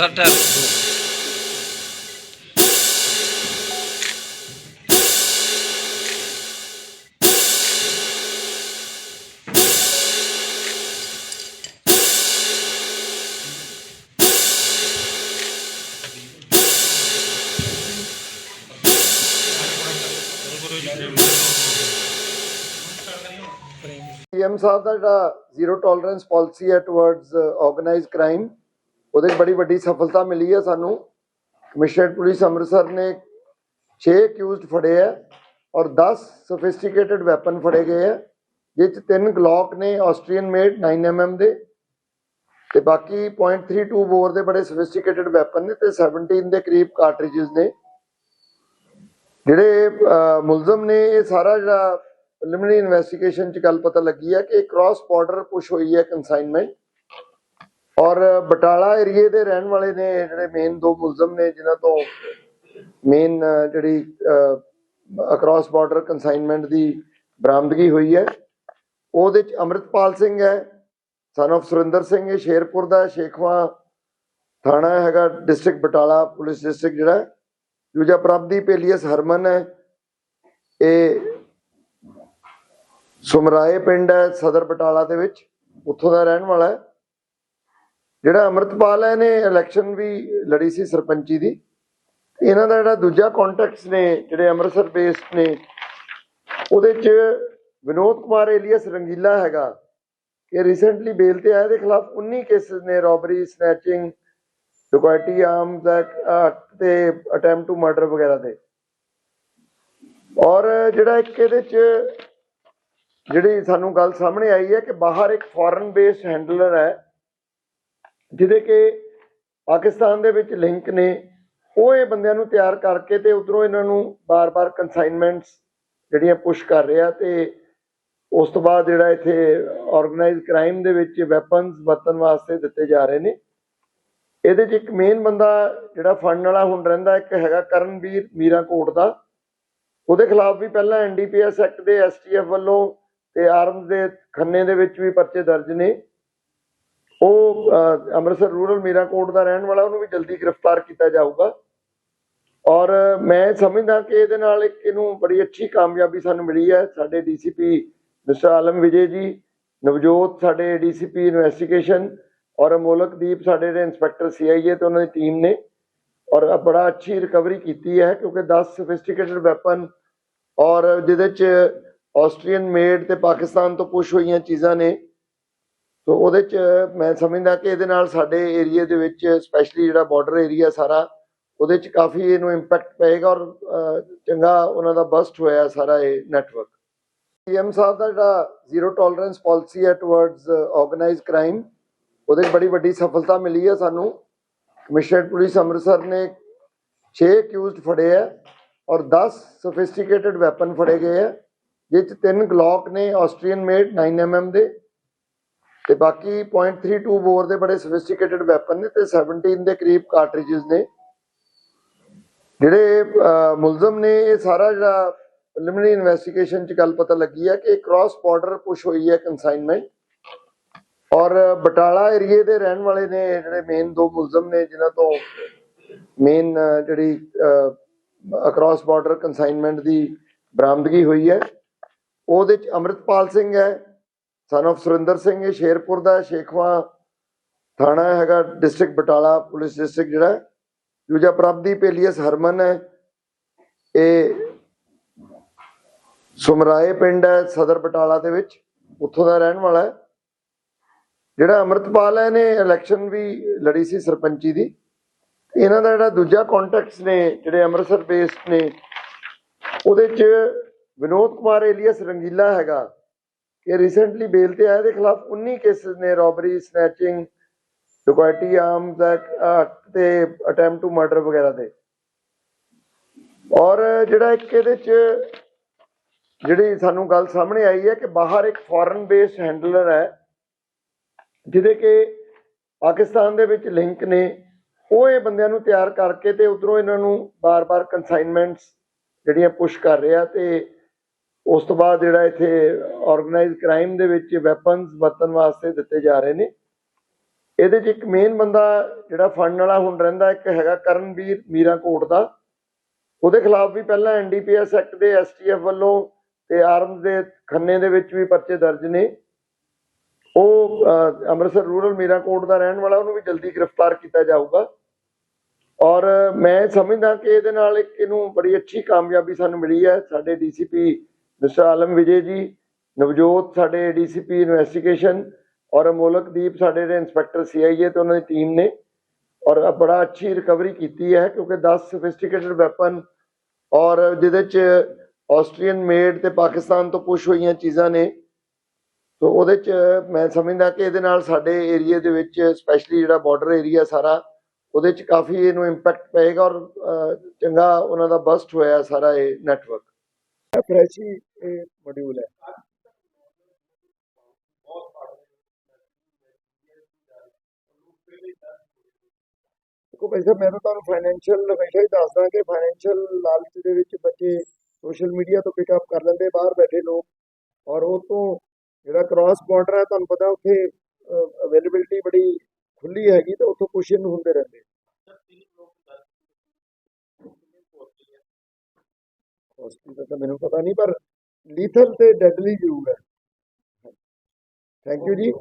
Shutter PM said that a zero tolerance policy towards uh, organized crime. ਉਹਦੇ 'ਚ ਬੜੀ ਵੱਡੀ ਸਫਲਤਾ ਮਿਲੀ ਹੈ ਸਾਨੂੰ। ਕਮਿਸ਼ਨਰੇਟ ਪੁਲਿਸ ਅੰਮ੍ਰਿਤਸਰ ਨੇ 6 ਅਕਿਊਜ਼ਡ ਫੜੇ ਹੈ ਔਰ 10 ਸੋਫਿਸਟੀਕੇਟਡ ਵੈਪਨ ਫੜੇ ਗਏ ਹੈ ਜਿਸ 'ਚ ਤਿੰਨ ਗਲੌਕ ਨੇ ਆਸਟਰੀਅਨ ਮੇਡ 9mm ਦੇ। ਤੇ ਬਾਕੀ .32 ਬੋਰ ਦੇ ਬੜੇ ਸੋਫਿਸਟੀਕੇਟਡ ਵੈਪਨ ਨੇ ਤੇ 17 ਦੇ ਕਰੀਬ ਕਾਰਟ੍ਰਿਜਸ ਨੇ। ਜਿਹੜੇ ਮੁਲਜ਼ਮ ਨੇ, ਇਹ ਸਾਰਾ ਜਿਹੜਾ ਪ੍ਰੀਲਿਮਿਨਰੀ ਇਨਵੈਸਟੀਗੇਸ਼ਨ ਚ ਗੱਲ ਪਤਾ ਲੱਗੀ ਹੈ ਕਿ ਕ੍ਰਾਸ ਬਾਰਡਰ ਪੁਸ਼ ਹੋਈ ਹੈ ਕਨਸਾਈਨਮੈਂਟ ਔਰ ਬਟਾਲਾ ਏਰੀਏ ਦੇ ਰਹਿਣ ਵਾਲੇ ਨੇ ਜਿਹੜੇ ਮੇਨ ਦੋ ਮੁਲਜ਼ਮ ਨੇ ਜਿਨ੍ਹਾਂ ਤੋਂ ਮੇਨ ਜਿਹੜੀ ਅਕ੍ਰਾਸ ਬਾਰਡਰ ਕਨਸਾਈਨਮੈਂਟ ਦੀ ਬਰਾਮਦਗੀ ਹੋਈ ਹੈ ਉਹਦੇ ਚ ਅੰਮ੍ਰਿਤਪਾਲ ਸਿੰਘ ਹੈ ਸਨ of ਸੁਰਿੰਦਰ ਸਿੰਘ ਇਹ ਸ਼ੇਰਪੁਰ ਦਾ ਹੈ, ਸ਼ੇਖਵਾ ਥਾਣਾ ਹੈਗਾ ਡਿਸਟ੍ਰਿਕਟ ਬਟਾਲਾ ਪੁਲਿਸ ਡਿਸਟ੍ਰਿਕਟ ਜਿਹੜਾ ਹੈ। ਦੂਜਾ ਪ੍ਰਭਦੀਪ ਏਲੀਅਸ ਹਰਮਨ ਹੈ ਇਹ ਸੁਮਰਾਏ ਪਿੰਡ ਹੈ ਸਦਰ ਬਟਾਲਾ ਦੇ ਵਿੱਚ ਉੱਥੋਂ ਦਾ ਰਹਿਣ ਵਾਲਾ ਹੈ ਜਿਹੜਾ ਅਮਰਤਪਾਲ ਹੈ ਨੇ ਇਲੈਕਸ਼ਨ ਵੀ ਲੜੀ ਸੀ ਸਰਪੰਚੀ ਦੀ। ਇਹਨਾਂ ਦਾ ਜਿਹੜਾ ਦੂਜਾ ਕੰਟੈਕਟਸ ਨੇ, ਜਿਹੜੇ ਅੰਮ੍ਰਿਤਸਰ ਬੇਸਡ ਨੇ, ਉਹਦੇ ਚ ਵਿਨੋਦ ਕੁਮਾਰ ਏਲੀਅਸ ਰੰਗੀਲਾ ਹੈਗਾ ਇਹ ਰੀਸੈਂਟਲੀ ਬੇਲ ਤੇ ਆਇਆ ਦੇ ਖਿਲਾਫ 19 ਕੇਸਸ ਨੇ robbery snatching dacoity arms act ਤੇ ਅਟੈਂਪਟ ਟੂ ਮਰਡਰ ਵਗੈਰਾ ਦੇ ਔਰ ਜਿਹੜਾ ਇੱਕ ਇਹਦੇ ਚ ਜਿਹੜੀ ਸਾਨੂੰ ਗੱਲ ਸਾਹਮਣੇ ਆਈ ਹੈ ਕਿ ਬਾਹਰ ਇੱਕ ਫੋਰਨ ਬੇਸਡ ਹੈਂਡਲਰ ਹੈ ਜਿਹਦੇ ਕਿ ਪਾਕਿਸਤਾਨ ਦੇ ਵਿੱਚ ਲਿੰਕ ਨੇ, ਉਹ ਇਹ ਬੰਦਿਆਂ ਨੂੰ ਤਿਆਰ ਕਰਕੇ ਤੇ ਉਧਰੋਂ ਇਹਨਾਂ ਨੂੰ ਬਾਰ-ਬਾਰ ਕਨਸਾਈਨਮੈਂਟਸ ਜਿਹੜੀਆਂ ਪੁਸ਼ ਕਰ ਰਿਹਾ ਤੇ ਉਸ ਤੋਂ ਬਾਅਦ ਜਿਹੜਾ ਇੱਥੇ ਆਰਗੇਨਾਈਜ਼ਡ ਕ੍ਰਾਈਮ ਦੇ ਵਿੱਚ ਵੈਪਨਸ ਵਰਤਣ ਵਾਸਤੇ ਦਿੱਤੇ ਜਾ ਰਹੇ ਨੇ। ਇਹਦੇ 'ਚ ਇੱਕ ਮੇਨ ਬੰਦਾ ਜਿਹੜਾ ਫੰਡ ਵਾਲਾ ਹੁਣ ਰਹਿੰਦਾ, ਇੱਕ ਹੈਗਾ ਕਰਨਵੀਰ ਮੀਰਾ ਕੋਟ ਦਾ। ਉਹਦੇ ਖਿਲਾਫ ਵੀ ਪਹਿਲਾਂ ਐਨਡੀਪੀਐਸ ਐਕਟ ਦੇ ਐਸਟੀਐਫ ਵੱਲੋਂ ਤੇ ਆਰਮਸ ਦੇ ਖੰਨੇ ਦੇ ਵਿੱਚ ਵੀ ਪਰਚੇ ਦਰਜ ਨੇ। ਉਹ ਅੰਮ੍ਰਿਤਸਰ ਰੂਰਲ ਮੀਰਾ ਕੋਟ ਦਾ ਰਹਿਣ ਵਾਲਾ, ਉਹਨੂੰ ਵੀ ਜਲਦੀ ਗ੍ਰਿਫਤਾਰ ਕੀਤਾ ਜਾਊਗਾ। ਔਰ ਮੈਂ ਸਮਝਦਾ ਕਿ ਇਹਦੇ ਨਾਲ ਇੱਕ ਇਹਨੂੰ ਬੜੀ ਅੱਛੀ ਕਾਮਯਾਬੀ ਸਾਨੂੰ ਮਿਲੀ ਹੈ। ਸਾਡੇ ਡੀਸੀਪੀ ਮਿਸਟਰ ਆਲਮ ਵਿਜੇ ਜੀ, ਨਵਜੋਤ ਸਾਡੇ ਡੀਸੀਪੀ ਇਨਵੈਸਟੀਗੇਸ਼ਨ ਔਰ ਅਮੋਲਕਦੀਪ ਸਾਡੇ ਜਿਹੜੇ ਇੰਸਪੈਕਟਰ ਸੀਆਈਏ ਤੇ ਉਹਨਾਂ ਦੀ ਟੀਮ ਨੇ। ਔਰ ਬੜਾ ਅੱਛੀ ਰਿਕਵਰੀ ਕੀਤੀ ਹੈ ਕਿਉਂਕਿ 10 ਸੋਫਿਸਟੀਕੇਟਡ ਵੈਪਨ ਔਰ ਜਿਹਦੇ ਚ ਆਸਟਰੀਅਨ ਮੇਡ ਤੇ ਪਾਕਿਸਤਾਨ ਤੋਂ ਪੁਸ਼ ਹੋਈਆਂ ਚੀਜ਼ਾਂ ਨੇ। ਸੋ ਉਹਦੇ ਚ ਮੈਂ ਸਮਝਦਾ ਕਿ ਇਹਦੇ ਨਾਲ ਸਾਡੇ ਏਰੀਆ ਦੇ ਵਿੱਚ ਸਪੈਸ਼ਲੀ ਜਿਹੜਾ ਬਾਰਡਰ ਏਰੀਆ ਸਾਰਾ, ਉਹਦੇ ਚ ਕਾਫੀ ਇਹਨੂੰ ਇੰਪੈਕਟ ਪਏਗਾ ਔਰ ਚੰਗਾ ਉਹਨਾਂ ਦਾ ਬਸਟ ਹੋਇਆ ਸਾਰਾ ਇਹ ਨੈਟਵਰਕ ਪੀਐਮ ਸਾਹਿਬ ਦਾ ਜਿਹੜਾ ਜ਼ੀਰੋ ਟੋਲਰੈਂਸ ਪਾਲਿਸੀ ਹੈ ਟੁਵਰਡਸ ਆਰਗੇਨਾਈਜ਼ਡ ਕ੍ਰਾਈਮ ਉਹਦੇ ਬੜੀ ਵੱਡੀ ਸਫਲਤਾ ਮਿਲੀ ਹੈ ਸਾਨੂੰ। ਕਮਿਸ਼ਨਰੇਟ ਪੁਲਿਸ ਅੰਮ੍ਰਿਤਸਰ ਨੇ 6 ਅਕਿਊਜ਼ਡ ਫੜੇ ਹੈ ਔਰ 10 ਸੋਫਿਸਟੀਕੇਟਡ ਵੈਪਨ ਫੜੇ ਗਏ ਹੈ ਜਿਸ 'ਚ ਤਿੰਨ ਗਲੌਕ ਨੇ ਆਸਟਰੀਅਨ ਮੇਡ 9mm ਦੇ। ਤੇ ਬਾਕੀ .32 ਬੋਰ ਦੇ ਬੜੇ ਸੋਫਿਸਟੀਕੇਟਡ ਵੈਪਨ ਨੇ ਤੇ 17 ਦੇ ਕਰੀਬ ਕਾਰਟ੍ਰਿਜਸ ਨੇ। ਜਿਹੜੇ ਮੁਲਜ਼ਮ ਨੇ ਇਹ ਸਾਰਾ ਜਿਹੜਾ ਪ੍ਰੀਲਿਮਿਨਰੀ ਇਨਵੈਸਟੀਗੇਸ਼ਨ ਚ ਗੱਲ ਪਤਾ ਲੱਗੀ ਹੈ ਕਿ ਕ੍ਰਾਸ ਬਾਰਡਰ ਪੁਸ਼ ਹੋਈ ਹੈ ਕਨਸਾਈਨਮੈਂਟ ਔਰ ਬਟਾਲਾ ਏਰੀਏ ਦੇ ਰਹਿਣ ਵਾਲੇ ਨੇ ਜਿਹੜੇ ਮੇਨ ਦੋ ਮੁਲਜ਼ਮ ਨੇ, ਜਿਨ੍ਹਾਂ ਤੋਂ ਮੇਨ ਜਿਹੜੀ ਅਕ੍ਰਾਸ ਬਾਰਡਰ ਕਨਸਾਈਨਮੈਂਟ ਦੀ ਬਰਾਮਦਗੀ ਹੋਈ ਹੈ। ਉਹਦੇ ਚ ਅੰਮ੍ਰਿਤਪਾਲ ਸਿੰਘ ਹੈ। ਸਨ of ਸੁਰਿੰਦਰ ਸਿੰਘ ਇਹ ਸ਼ੇਰਪੁਰ ਦਾ ਹੈ, ਸ਼ੇਖਵਾ ਥਾਣਾ ਹੈਗਾ ਡਿਸਟ੍ਰਿਕਟ ਬਟਾਲਾ ਪੁਲਿਸ ਡਿਸਟ੍ਰਿਕਟ ਜਿਹੜਾ। ਦੂਜਾ ਪ੍ਰਭਦੀਪ ਏਲੀਅਸ ਹਰਮਨ ਹੈ। ਇਹ ਸੁਮਰਾਏ ਪਿੰਡ ਹੈ ਸਦਰ ਬਟਾਲਾ ਦੇ ਵਿੱਚ। ਉੱਥੋਂ ਦਾ ਰਹਿਣ ਵਾਲਾ ਹੈ। ਜਿਹੜਾ ਅਮਰਤਪਾਲ ਹੈ ਨੇ ਇਲੈਕਸ਼ਨ ਵੀ ਲੜੀ ਸੀ ਸਰਪੰਚੀ ਦੀ। ਇਹਨਾਂ ਦਾ ਜਿਹੜਾ ਦੂਜਾ ਕੰਟੈਕਟਸ ਨੇ ਜਿਹੜੇ ਅੰਮ੍ਰਿਤਸਰ ਬੇਸਡ ਨੇ ਉਹਦੇ ਚ ਵਿਨੋਦ ਕੁਮਾਰ ਏਲੀਅਸ ਰੰਗੀਲਾ ਹੈਗਾ। ਇਹ ਰੀਸੈਂਟਲੀ ਬੇਲ ਤੇ ਆਇਆ ਦੇ ਖਿਲਾਫ 19 ਕੇਸਸ ਨੇ robbery snatching dacoity arms act ਤੇ ਅਟੈਂਪਟ ਟੂ ਮਰਡਰ ਵਗੈਰਾ ਦੇ। ਔਰ ਜਿਹੜਾ ਇੱਕ ਇਹਦੇ ਚ ਜਿਹੜੀ ਸਾਨੂੰ ਗੱਲ ਸਾਹਮਣੇ ਆਈ ਹੈ ਕਿ ਬਾਹਰ ਇੱਕ ਫੋਰਨ ਬੇਸ ਹੈਂਡਲਰ ਹੈ, ਜਿਹਦੇ ਕਿ ਪਾਕਿਸਤਾਨ ਦੇ ਵਿੱਚ ਲਿੰਕ ਨੇ, ਉਹ ਇਹ ਬੰਦਿਆਂ ਨੂੰ ਤਿਆਰ ਕਰਕੇ ਤੇ ਉਧਰੋਂ ਇਹਨਾਂ ਨੂੰ ਬਾਰ-ਬਾਰ ਕਨਸਾਈਨਮੈਂਟਸ ਜਿਹੜੀਆਂ ਪੁਸ਼ ਕਰ ਰਿਹਾ ਤੇ ਉਸ ਤੋਂ ਬਾਅਦ ਜਿਹੜਾ ਇੱਥੇ ਆਰਗੇਨਾਈਜ਼ਡ ਕ੍ਰਾਈਮ ਦੇ ਵਿੱਚ ਵੈਪਨਸ ਵਰਤਣ ਵਾਸਤੇ ਦਿੱਤੇ ਜਾ ਰਹੇ ਨੇ। ਇਹਦੇ 'ਚ ਇੱਕ ਮੇਨ ਬੰਦਾ ਜਿਹੜਾ ਫੜਨ ਵਾਲਾ ਹੁਣ ਰਹਿੰਦਾ, ਇੱਕ ਹੈਗਾ ਕਰਨਵੀਰ ਮੀਰਾਕੋਟ ਦਾ। ਉਹਦੇ ਖਿਲਾਫ ਵੀ ਪਹਿਲਾਂ ਐਨਡੀਪੀਐਸ ਐਕਟ ਦੇ ਐਸਟੀਐਫ ਵੱਲੋਂ ਤੇ ਆਰਮਸ ਦੇ ਖੰਨੇ ਦੇ ਵਿੱਚ ਵੀ ਪਰਚੇ ਦਰਜ ਨੇ। ਉਹ ਅੰਮ੍ਰਿਤਸਰ ਰੂਰਲ ਮੀਰਾ ਕੋਟ ਦਾ ਰਹਿਣ ਵਾਲਾ, ਉਹਨੂੰ ਵੀ ਜਲਦੀ ਗ੍ਰਿਫਤਾਰ ਕੀਤਾ ਜਾਊਗਾ। ਔਰ ਮੈਂ ਸਮਝਦਾ ਕਿ ਇਹਦੇ ਨਾਲ ਇੱਕ ਇਹਨੂੰ ਬੜੀ ਅੱਛੀ ਕਾਮਯਾਬੀ ਸਾਨੂੰ ਮਿਲੀ ਹੈ। ਸਾਡੇ ਡੀਸੀਪੀ ਮਿਸਟਰ ਆਲਮ ਵਿਜੇ ਜੀ, ਨਵਜੋਤ ਸਾਡੇ ਡੀਸੀਪੀ ਇਨਵੈਸਟੀਗੇਸ਼ਨ ਔਰ ਅਮੋਲਕਦੀਪ ਸਾਡੇ ਜਿਹੜੇ ਇੰਸਪੈਕਟਰ ਸੀਆਈਏ ਤੇ ਉਹਨਾਂ ਦੀ ਟੀਮ ਨੇ ਔਰ ਬੜਾ ਅੱਛੀ ਰਿਕਵਰੀ ਕੀਤੀ ਹੈ ਕਿਉਂਕਿ 10 ਸੋਫਿਸਟੀਕੇਟਡ ਵੈਪਨ ਔਰ ਜਿਹਦੇ ਚ ਆਸਟਰੀਅਨ ਮੇਡ ਤੇ ਪਾਕਿਸਤਾਨ ਤੋਂ ਪੁਸ਼ ਹੋਈਆਂ ਚੀਜ਼ਾਂ ਨੇ। ਸੋ ਉਹਦੇ ਚ ਮੈਂ ਸਮਝਦਾ ਕਿ ਇਹਦੇ ਨਾਲ ਸਾਡੇ ਏਰੀਆ ਦੇ ਵਿੱਚ ਸਪੈਸ਼ਲੀ ਜਿਹੜਾ ਬਾਰਡਰ ਏਰੀਆ ਸਾਰਾ, ਉਹਦੇ ਚ ਕਾਫੀ ਇਹਨੂੰ ਇੰਪੈਕਟ ਪਏਗਾ ਔਰ ਚੰਗਾ ਉਹਨਾਂ ਦਾ ਬਸਟ ਹੋਇਆ ਸਾਰਾ ਇਹ ਨੈਟਵਰਕ ਫਰੈਸ਼ ਹੀ ਇਹ ਮੋਡਿਊਲ ਹੈ। ਦੇਖੋ ਭਾਈ ਸਾਹਿਬ, ਮੈਂ ਤਾਂ ਤੁਹਾਨੂੰ ਫਾਈਨੈਂਸ਼ੀਅਲ ਹਮੇਸ਼ਾ ਹੀ ਦੱਸਦਾ ਕਿ ਫਾਈਨੈਂਸ਼ੀਅਲ ਲਾਲਚ ਦੇ ਵਿੱਚ ਬੱਚੇ ਸੋਸ਼ਲ ਮੀਡੀਆ ਤੋਂ ਪਿਕ ਅਪ ਕਰ ਲੈਂਦੇ, ਬਾਹਰ ਬੈਠੇ ਲੋਕ। ਔਰ ਉਹ ਤੋਂ ਜਿਹੜਾ ਕ੍ਰਾਸ ਬਾਰਡਰ ਹੈ, ਤੁਹਾਨੂੰ ਪਤਾ ਉੱਥੇ ਅਵੇਲੇਬਿਲਟੀ ਬੜੀ ਖੁੱਲੀ ਹੈਗੀ ਤੇ ਉੱਥੋਂ ਕੁਸ਼ਨ ਹੁੰਦੇ ਰਹਿੰਦੇ। ਹਸਪੀਟਲ ਤਾਂ ਮੈਨੂੰ ਪਤਾ ਨਹੀਂ ਪਰ ਲੀਥਲ ਤੇ ਡੈਡਲੀ ਜ਼ਰੂਰ ਹੈ। ਥੈਂਕ ਯੂ ਜੀ।